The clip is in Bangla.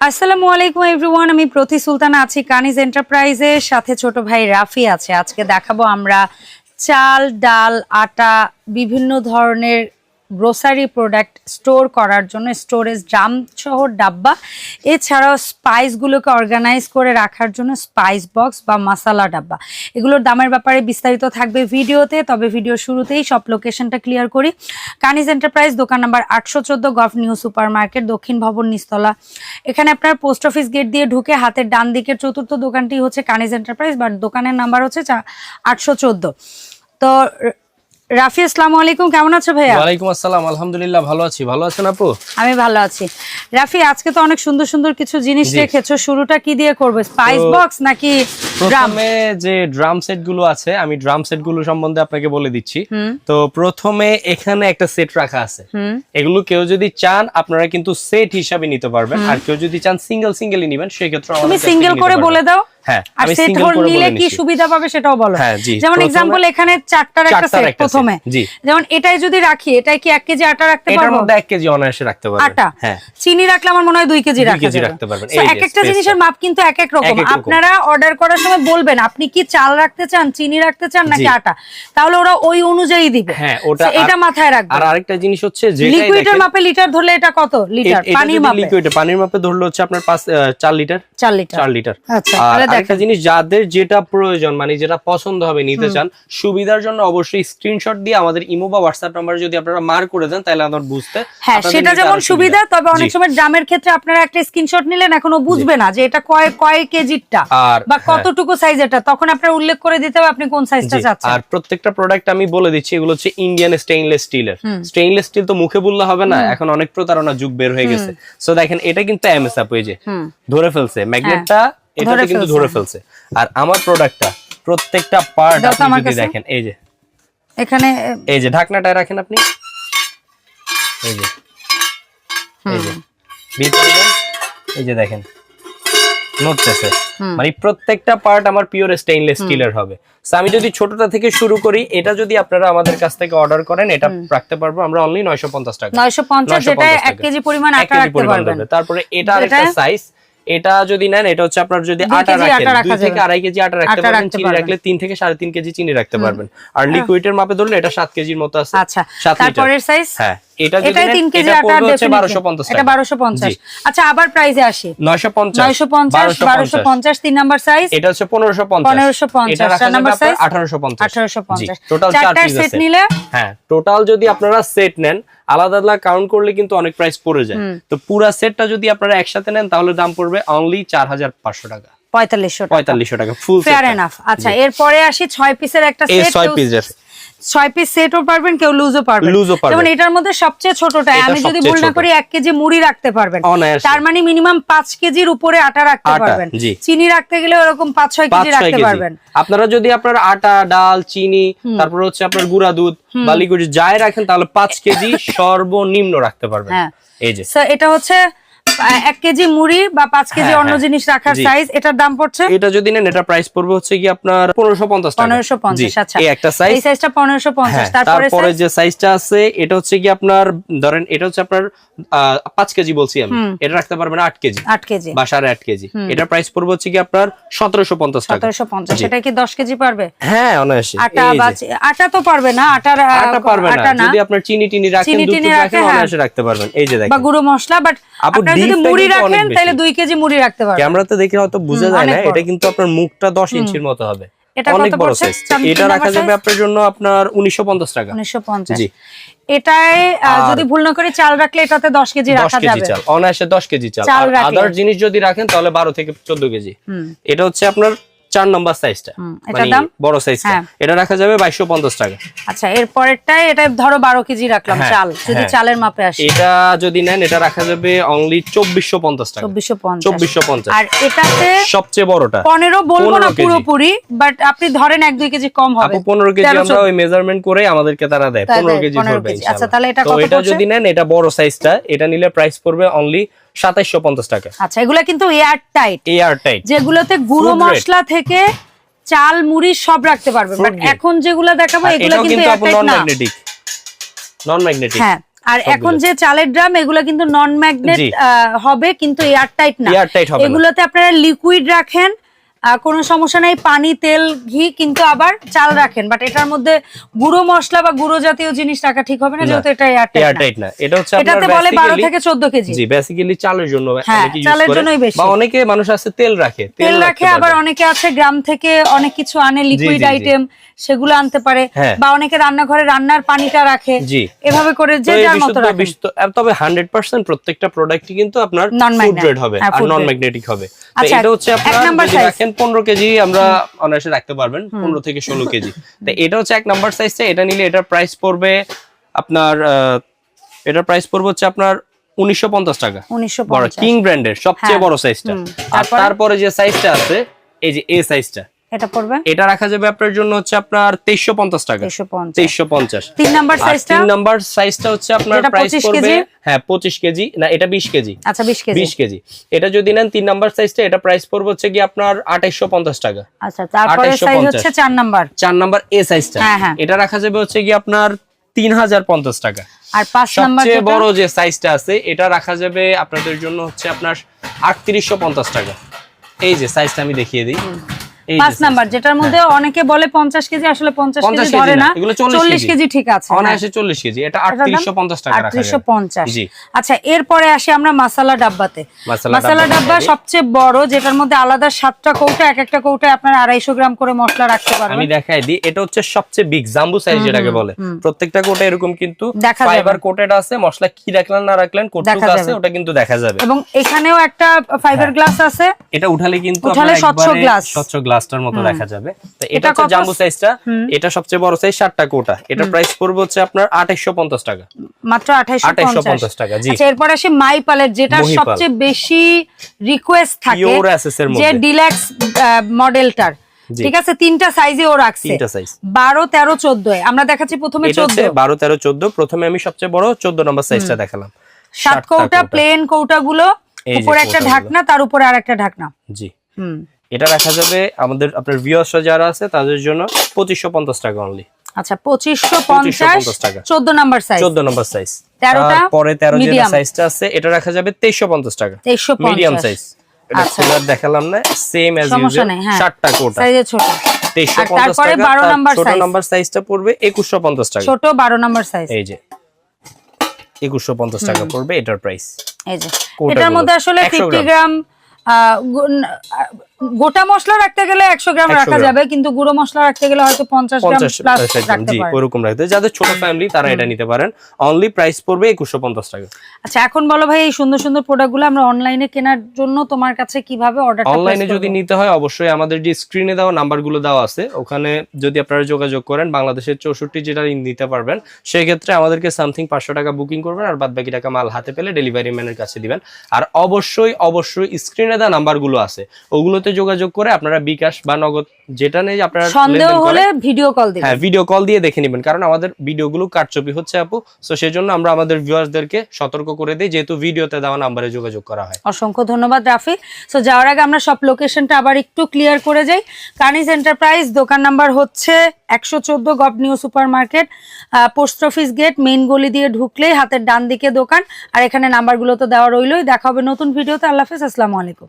আসসালামু আলাইকুম এভরিওয়ান আমি প্রতি সুলতানা আছি কানিজ এন্টারপ্রাইজের সাথে ছোট ভাই রাফি আছে। আজকে দেখাবো আমরা চাল, ডাল, আটা, বিভিন্ন ধরনের গ্রোসারি প্রোডাক্ট স্টোর করার জন্য স্টোরেজ ড্রাম সহ ডাব্বা। এছাড়াও স্পাইসগুলোকে অর্গানাইজ করে রাখার জন্য স্পাইস বক্স বা মশালা ডাব্বা। এগুলোর দামের ব্যাপারে বিস্তারিত থাকবে ভিডিওতে, তবে ভিডিও শুরুতেই সব লোকেশনটা ক্লিয়ার করি। কানিজ এন্টারপ্রাইজ দোকান নাম্বার আটশো চোদ্দ গভ নিউ সুপার মার্কেট দক্ষিণ ভবন নিস্তলা। এখানে আপনার পোস্ট অফিস গেট দিয়ে ঢুকে হাতের ডান দিকের চতুর্থ দোকানটি হচ্ছে কানিজ এন্টারপ্রাইজ বাট দোকানের নাম্বার হচ্ছে আটশো চোদ্দ। তো রাফি আসসালামু আলাইকুম। কেমন আছো ভাইয়া? ওয়ালাইকুম আসসালাম। আলহামদুলিল্লাহ ভালো আছি। ভালো আছেন আপু? আমি ভালো আছি। রাফি আজকে তো অনেক সুন্দর সুন্দর কিছু জিনিস রেখেছো শুরুটা কি দিয়ে করবে? স্পাইস বক্স নাকি প্রথমে যে ড্রাম সেটগুলো আছে আমি ড্রাম সেটগুলো সম্বন্ধে আপনাকে বলে দিচ্ছি। তো প্রথমে এখানে একটা সেট রাখা আছে। এগুলো কেউ যদি চান আপনারা কিন্তু সেট হিসাবে নিতে পারবেন। আর কেউ যদি চান সিঙ্গেল সিঙ্গেলই নেবেন সেক্ষেত্রে তুমি সিঙ্গেল করে বলে দাও। হ্যাঁ আমি সিঙ্গেল করে নিলে কি সুবিধা পাবে সেটাও বলো। হ্যাঁ, যেমন এক্সাম্পল এখানে চারটার একটা সেট প্রথমে। যেমন এটাই যদি রাখি এটাই কি এক কেজি আটা রাখতে এটার মধ্যে এক কেজি অনায়াসে রাখতে পারবেন। আটা? হ্যাঁ। চিনি রাখলে আমার মনে হয় দুই কেজি। রাখতে পারবেন। So, এই এক একটা জিনিসের মাপ কিন্তু এক এক রকম। আপনারা অর্ডার করার সময় বলবেন আপনি কি চাল রাখতে চান চিনি রাখতে চান নাকি আটা? তাহলে ওরা ওই অনুযায়ী দিবে। হ্যাঁ ওটা এটা মাথায় রাখবে আর আরেকটা জিনিস হচ্ছে যেটাই লিকুইডের মাপে লিটার ধরলে এটা কত? লিটার পানির মাপে? লিকুইডে পানির মাপে ধরলে হচ্ছে আপনার পাঁচ আহ, চার লিটার চার লিটার চার লিটার আচ্ছা দেখেন। জিনিস যাদের যেটা প্রয়োজন মানে যেটা পছন্দ হবে নিতে চান সুবিধার জন্য অবশ্যই স্ক্রিনশট দিয়ে আমাদের ইমো বা হোয়াটসঅ্যাপ নাম্বারে যদি আপনারা মার করে দেন তাহলে আমার বুঝতে হ্যাঁ সেটা যেমন সুবিধা তবে অনেক। সময় ড্রামের ক্ষেত্রে আপনারা একটা স্ক্রিনশট নিলেন এখনও বুঝবে না যে এটা কয় কয় কেজিরটা বা হ্যাঁ, কতটুকু সাইজেরটা তখন আপনার উল্লেখ করে দিতে হবে আপনি কোন সাইজটা চাচ্ছেন। আর প্রত্যেকটা প্রোডাক্ট আমি বলে দিচ্ছি এগুলো হচ্ছে ইন্ডিয়ান স্টেইনলেস স্টিলের। স্টেইনলেস স্টিল তো মুখে বললে হবে না এখন অনেক প্রতারণা যুগ বের হয়ে গেছে। সো দেখেন এটা কিন্তু এমএসআপ এই যে ধরে ফেলছে। ম্যাগনেটটা এটাতে কিন্তু ধরে ফেলছে। আর আমার প্রোডাক্টটা প্রত্যেকটা পার্ট আপনি যদি দেখেন এই যে। এখানে এই যে ঢাকনাটা রাখেন আপনি। এই যে। এই যে। এই যে দেখেন। নড়তেছে। মানে প্রত্যেকটা পার্ট আমার পিওর স্টেইনলেস স্টিলের হবে। So, আমি যদি ছোটটা থেকে শুরু করি এটা যদি আপনারা আমাদের কাছ থেকে অর্ডার করেন এটা রাখতে পারব আমরা অনলি নয়শো পঞ্চাশ টাকা। 950 যেটা এক কেজি পরিমাণ আটা রাখতে পারবেন। তারপরে এটা আরেকটা সাইজ এটা যদি নেন এটা হচ্ছে আপনার যদি আটা কেজি রাখেন আটা রাখা দুই থেকে আড়াই কেজি আটা রাখতে পারেন পারবেন চিনি রাখলে তিন থেকে সাড়ে তিন কেজি চিনি রাখতে পারবেন। আর লিকুইডের মাপে ধরলে এটা সাত কেজির মতো আছে আচ্ছা। তারপরের সাইজ হ্যাঁ। এটা যদি কেজি আটা হচ্ছে এটা আচ্ছা আবার প্রাইসে আসি। তিন নাম্বার সাইজ এটা হচ্ছে চার নাম্বার সাইজ টোটাল চার সেট নিলে? হ্যাঁ টোটাল যদি আপনারা সেট নেন আলাদা আলাদা কাউন্ট করলে কিন্তু অনেক প্রাইস পড়ে যায়। তো পুরা সেটটা যদি আপনারা একসাথে নেন তাহলে দাম পড়বে অনলি চার হাজার পাঁচশো টাকা। পঁয়তাল্লিশশো টাকা। পঁয়তাল্লিশশো টাকা ফুল ফেয়ার এনাফ আচ্ছা এরপরে আসি ছয় পিসের একটা সেট ছয় পিস সেটও পারবেন কেউ লুজও পারবেন। লুজও পারবেন। যেমন এটার মধ্যে সবচেয়ে ছোটটা আমি যদি সবচেয়ে ভুল না করি এক কেজি মুড়ি রাখতে পারবেন। তার মানে মিনিমাম কেজির উপরে আটা রাখতে পারবেন। চিনি রাখতে গেলে ওরকম পাঁচ ছয় কেজি রাখতে পারবেন। আপনারা যদি আপনার আটা ডাল চিনি তারপর হচ্ছে আপনার গুঁড়া দুধ বা লিকুইড যাই রাখেন তাহলে পাঁচ কেজি সর্বনিম্ন রাখতে পারবেন। হ্যাঁ। এই যে। এটা হচ্ছে এক কেজি মুড়ি বা পাঁচ কেজি হ্যাঁ, অন্য হ্যাঁ। জিনিস রাখার সাইজ এটার দাম পড়ছে এটা যদি নেন এটা প্রাইস পড়বে হচ্ছে কি আপনার পনেরোশো পঞ্চাশ পনেরোশো পঞ্চাশ আচ্ছা। এই একটা সাইজ এই সাইজটা পনেরোশো পঞ্চাশ হ্যাঁ, তারপরে যে সাইজটা আছে এটা হচ্ছে কি আপনার ধরেন এটা হচ্ছে আপনার পাঁচ কেজি বলছি আমি। এটা রাখতে পারবেন আট কেজি। আট কেজি। বা সাড়ে আট কেজি। এটা প্রাইস পড়বে হচ্ছে কি আপনার সতেরোশো পঞ্চাশ সতেরোশো পঞ্চাশ। এটা কি দশ কেজি পারবে? হ্যাঁ অনায়াসে। আটা আটা তো পারবে না আটার আটা পারবে না। যদি আপনার চিনি টিনি রাখেন দুধ রাখেন। অনায়াসে রাখতে পারবেন। এই যে বা গুঁড়ো মশলা বাট আপু, আপনারা যদি মুড়ি রাখেন তাহলে দুই কেজি মুড়ি রাখতে পারবেন। ক্যামেরাতে দেখে হয়তো বোঝা যায় না এটা কিন্তু আপনার মুখটা দশ ইঞ্চির মতো হবে। এটা অনেক বড় সাইজ এটা রাখা যাবে আপনার জন্য আপনার উনিশশো পঞ্চাশ টাকা। উনিশশো পঞ্চাশ। জি। এটাই যদি ভুল না করে চাল রাখলে এটাতে দশ কেজি রাখা যাবে। 10 কেজি চাল অনায়াসে দশ কেজি চাল। আর আদার জিনিস যদি রাখেন তাহলে বারো থেকে চোদ্দ কেজি। এটা হচ্ছে আপনার চার নম্বর সাইজটা মানে? বড় সাইজটা হ্যাঁ। এটা রাখা যাবে বাইশশো পঞ্চাশ টাকা। আচ্ছা এর পরেরটায় এটা ধরো বারো কেজি রাখলাম হ্যাঁ, চাল। যদি হ্যাঁ। চালের মাপে আসে। এটা যদি নেন এটা রাখা যাবে অনলি চব্বিশশো পঞ্চাশ টাকা। চব্বিশশো পঞ্চাশ। চব্বিশশো পঞ্চাশ। আর এটাতে সবচেয়ে বড়টা পনেরো বলব না 15। পুরোপুরি বাট আপনি ধরেন এক দুই কেজি কম হবে। আপু পনেরো কেজি আমরা ওই মেজারমেন্ট করে আমাদেরকে তারা দেয়। তাই পনেরো দেয়, কেজি 15 ধরবে কেজি। ইনশাআল্লাহ। আচ্ছা, তাহলে এটা কত এটা যদি নেন এটা বড় সাইজটা এটা নিলে প্রাইস পড়বে অনলি সাতাইশশো পঞ্চাশ টাকা। আচ্ছা এগুলা কিন্তু এয়ার টাইট এয়ার টাইট যেগুলোতে গুঁড়ো মশলা থেকে চাল মুড়ি সব রাখতে পারবে। বাট এখন যেগুলো দেখাবো এগুলো কিন্তু এয়ারটাইট নন না। নন ম্যাগনেটিক হ্যাঁ আর এখন যে চালের ড্রাম এগুলো কিন্তু নন ম্যাগনেট। হবে কিন্তু এয়ার টাইট না। এগুলোতে আপনারা লিকুইড রাখেন কোনো সমস্যা নাই পানি তেল ঘি কিন্তু আবার চাল রাখেন। বাট এটার মধ্যে গুঁড়ো মশলা বা গুঁড়ো জাতীয় জিনিস রাখা ঠিক হবে না যেহেতু এটা এয়ার এয়ার টাইট টাইট না। এটা হচ্ছে এটাতে বলে বারো basically- থেকে চোদ্দ কেজি। জি বেসিক্যালি চালের জন্য হ্যাঁ, চালের করে। জন্যই বেশি। বা অনেকে মানুষ আছে তেল রাখে তেল রাখে আবার অনেকে আছে গ্রাম থেকে অনেক কিছু আনে লিকুইড। আইটেম সেগুলো আনতে পারে। হ্যাঁ। বা অনেকে রান্নাঘরে রান্নার পানিটা রাখে। জি। এভাবে করে যে যার মতো আহ, তবে হান্ড্রেড পার্সেন্ট প্রত্যেকটা প্রোডাক্টই কিন্তু আপনার ফুড গ্রেড হবে হ্যাঁ, আর নন। ম্যাগনেটিক হবে। তো আচ্ছা, এটা হচ্ছে এক আপনার number রাখেন পনেরো কেজি আমরা অনায়াসে রাখতে পারবেন পনেরো থেকে ষোলো কেজি। তো এটা হচ্ছে এক নাম্বার সাইজটা এটা নিলে এটার প্রাইস পড়বে আপনার এটার প্রাইস পড়বে হচ্ছে আপনার উনিশশো পঞ্চাশ টাকা। কিং ব্র্যান্ডের সবচেয়ে হ্যাঁ। বড় সাইজটা আর? তারপরে? যে সাইজটা আছে এই যে এ সাইজটা এটা পড়বে? এটা রাখা যাবে আপনার জন্য হচ্ছে আপনার তেইশশো পঞ্চাশ টাকা। তেইশশো পঞ্চাশ। তেইশশো পঞ্চাশ। তিন নাম্বার সাইজটা তিন নাম্বার সাইজটা হচ্ছে আপনার প্রাইস 25 পড়বে হ্যাঁ পঁচিশ কেজি। না এটা বিশ কেজি। আচ্ছা বিশ কেজি। বিশ কেজি। এটা যদি নেন তিন নাম্বার সাইজটা এটা প্রাইস পড়বে হচ্ছে কি আপনার আঠাইশো পঞ্চাশ টাকা। আচ্ছা তারপরে সাইজ হচ্ছে চার নাম্বার। চার নাম্বার এ সাইজটা হ্যাঁ, হ্যাঁ। এটা রাখা যাবে হচ্ছে কি আপনার তিন হাজার পঞ্চাশ টাকা। আর পাঁচ নাম্বার সবচেয়ে বড় যে সাইজটা আছে এটা রাখা যাবে আপনাদের জন্য হচ্ছে আপনার আটত্রিশশো পঞ্চাশ টাকা। এই যে সাইজটা আমি দেখিয়ে দিই। পাঁচ। নাম্বার যেটার মধ্যে অনেকে বলে পঞ্চাশ কেজি আসলে পঞ্চাশ কেজি ধরে না, না। এগুলো 40 চল্লিশ কেজি। ঠিক আছে। অনায়াসে চল্লিশ কেজি। এটা আটত্রিশশো পঞ্চাশ টাকা আটত্রিশশো পঞ্চাশ। আচ্ছা এরপরে আসি আমরা মাসালা ডাব্বাতে। মাসালা ডাব্বা সবচেয়ে বড় যেটার মধ্যে আলাদা সাতটা কৌটা এক একটা কৌটায় আপনার আড়াইশো গ্রাম করে মশলা রাখতে আমি দেখাই দিই এটা হচ্ছে সবচেয়ে বিগ জাম্বু সাইজ যেটাকে বলে। প্রত্যেকটা কোটে এরকম কিন্তু। ফাইবার কোটেড আছে মশলা কি রাখলেন না রাখলেন কোটটুক আছে ওটা কিন্তু দেখা যাবে। এবং এখানেও একটা ফাইবার গ্লাস আছে। এটা উঠালে কিন্তু উঠালে স্বচ্ছ glass। স্বচ্ছ গ্লাসটার মতো দেখা যাবে। তো এটা হচ্ছে? জাম্বু সাইজটা এটা সবচেয়ে বড় সাইজ সাতটা কোটা। এটা প্রাইস পড়বে হচ্ছে আপনার আঠাইশো পঞ্চাশ টাকা। মাত্র আঠাইশো 2850 পঞ্চাশ টাকা, জি। আচ্ছা এরপর আসি মাই পালের যেটা সবচেয়ে বেশি রিকোয়েস্ট থাকে যে। ডিলাক্স মডেলটার ঠিক আছে? তিনটা সাইজে ও রাখছে। তিনটা size। বারো তেরো চোদ্দ আমরা দেখাচ্ছি প্রথমে এটা চোদ্দ। হচ্ছে বারো তেরো চোদ্দ। প্রথমে আমি সবচেয়ে বড় চোদ্দ নম্বর সাইজটা দেখালাম। সাত কৌটা। প্লেন কৌটা গুলো উপরে একটা ঢাকনা তার উপরে আর একটা ঢাকনা। জি। হুম। এটা রাখা যাবে আমাদের আপনার ভিউয়ার্সরা যারা আছে তাদের জন্য পঁচিশশো পঞ্চাশ টাকা অনলি আচ্ছা পঁচিশশো পঞ্চাশ 2550 টাকা। চোদ্দ নাম্বার সাইজ চোদ্দ নম্বর সাইজ তেরোটা পরে তেরো যেটা। সাইজটা আছে এটা রাখা যাবে তেইশশো পঞ্চাশ টাকা। 2350 মিডিয়াম সাইজ এটা আচ্ছা। খোলার দেখালাম না সেম অ্যাজ ইউজুয়াল নেই হ্যাঁ। ষাটটা কোটা সাইজে ছোট। তেইশশো আর তারপরে 12 তার নাম্বার ছোট size। নাম্বার সাইজটা পড়বে একুশশো পঞ্চাশ টাকা। ছোট বারো নাম্বার সাইজ এই যে। একুশশো পঞ্চাশ টাকা পড়বে এটার প্রাইস এই যে। এটার মধ্যে আসলে 100 ফিফটি গ্রাম। গোটা মশলা রাখতে গেলে একশো গ্রাম রাখা যাবে কিন্তু গুঁড়ো মশলা রাখতে গেলে হয়তো পঞ্চাশ গ্রাম প্লাস রাখতে ওরকম রাখতে। যাদের ছোট ফ্যামিলি তারা এটা নিতে পারেন। অনলি প্রাইস পড়বে একুশশো পঞ্চাশ টাকা। আচ্ছা এখন বলো ভাই এই সুন্দর সুন্দর প্রোডাক্টগুলো আমরা অনলাইনে কেনার জন্য তোমার কাছে কীভাবে অর্ডার অনলাইনে যদি নিতে হয় অবশ্যই আমাদের যে স্ক্রিনে দেওয়া নাম্বারগুলো দেওয়া আছে ওখানে যদি আপনারা যোগাযোগ করেন বাংলাদেশের চৌষট্টি যেটা নিতে পারবেন সেই ক্ষেত্রে আমাদেরকে সামথিং পাঁচশো টাকা বুকিং করবেন আর বাদ বাকি টাকা মাল হাতে পেলে ডেলিভারি ম্যানের কাছে দিবেন। আর অবশ্যই অবশ্যই স্ক্রিনে দেওয়া নাম্বারগুলো আছে ওগুলোতে যোগাযোগ করে আপনারা বিকাশ বা নগদ যেটা নেই আপনারা সন্দেহ হলে ভিডিও কল দিবে হ্যাঁ ভিডিও কল দিয়ে দেখে নেবেন কারণ আমাদের ভিডিওগুলো কারচুপি হচ্ছে আপু। সেই জন্য আমরা আমাদের ভিউয়ার্সদেরকে সতর্ক করে দিই যেহেতু ভিডিওতে দেওয়া নাম্বারে যোগাযোগ করা হয়। অসংখ্য ধন্যবাদ রাফি। সো যাওয়ার আগে আমরা সব লোকেশনটা আবার একটু ক্লিয়ার করে যাই। কানিজ এন্টারপ্রাইজ দোকান নাম্বার হচ্ছে একশো চোদ্দ gov new super market post office gate main গলি দিয়ে ঢুকলেই হাতের ডান দিকে দোকান। আর এখানে নাম্বারগুলো তো দেওয়া রইলই। দেখা হবে নতুন ভিডিওতে আল্লাহ হাফিজ আসসালামু আলাইকুম।